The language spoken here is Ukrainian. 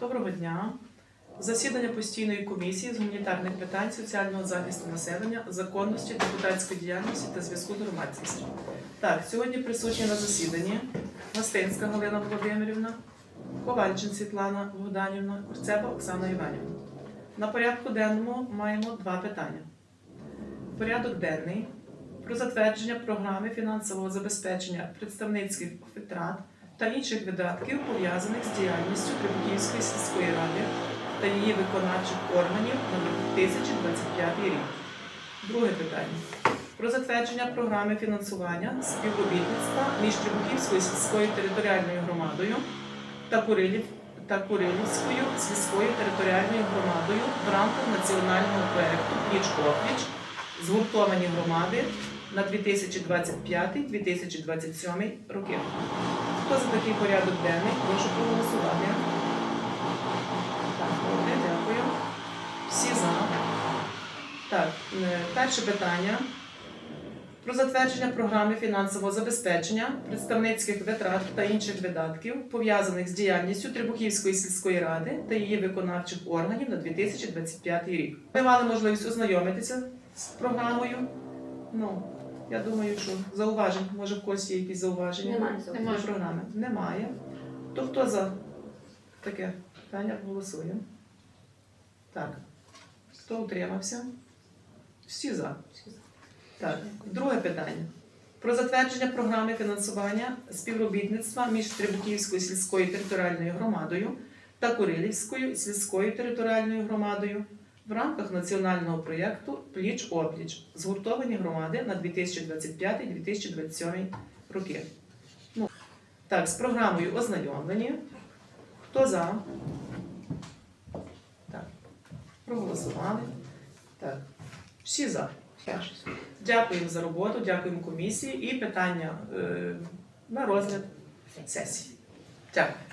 Доброго дня. Засідання постійної комісії з гуманітарних питань, соціального захисту населення, законності, депутатської діяльності та зв'язку з громадськістю. Так, сьогодні присутні на засіданні Гостинська Галина Володимирівна, Ковальчин Світлана Богданівна, Курцева Оксана Іванівна. На порядку денному маємо два питання. Порядок денний про затвердження програми фінансового забезпечення представницьких витрат та інших видатків, пов'язаних з діяльністю Трибухівської сільської ради та її виконавчих органів на 2025 рік. Друге питання. Про затвердження програми фінансування співробітництва між Трибухівською сільською територіальною громадою та Курилів та Курилівською сільською територіальною громадою в рамках національного проекту Пліч опліч згуртовані громади на 2025-2027 роки. Хто за такий порядок денний? Прошу проголосувати. Так, добре, дякую. Всі за. Так, е, перше питання. Про затвердження програми фінансового забезпечення представницьких витрат та інших видатків, пов'язаних з діяльністю Трибухівської сільської ради та її виконавчих органів на 2025 рік. Ви мали можливість ознайомитися з програмою. Ну, я думаю, що зауважень, може в когось є якісь зауваження? Немає До зауважень. програми? Немає. То хто за таке питання голосує? Так. Хто утримався? Всі за. Так, друге питання. Про затвердження програми фінансування співробітництва між Трибухівською сільською територіальною громадою та Курилівською сільською територіальною громадою в рамках національного проєкту Пліч опліч згуртовані громади на 2025-2027 роки. Ну, так, з програмою ознайомлені. Хто за? Так. Проголосували. Так. Всі за. Дякуємо за роботу, дякуємо комісії і питання е, на розгляд сесії. Дякую.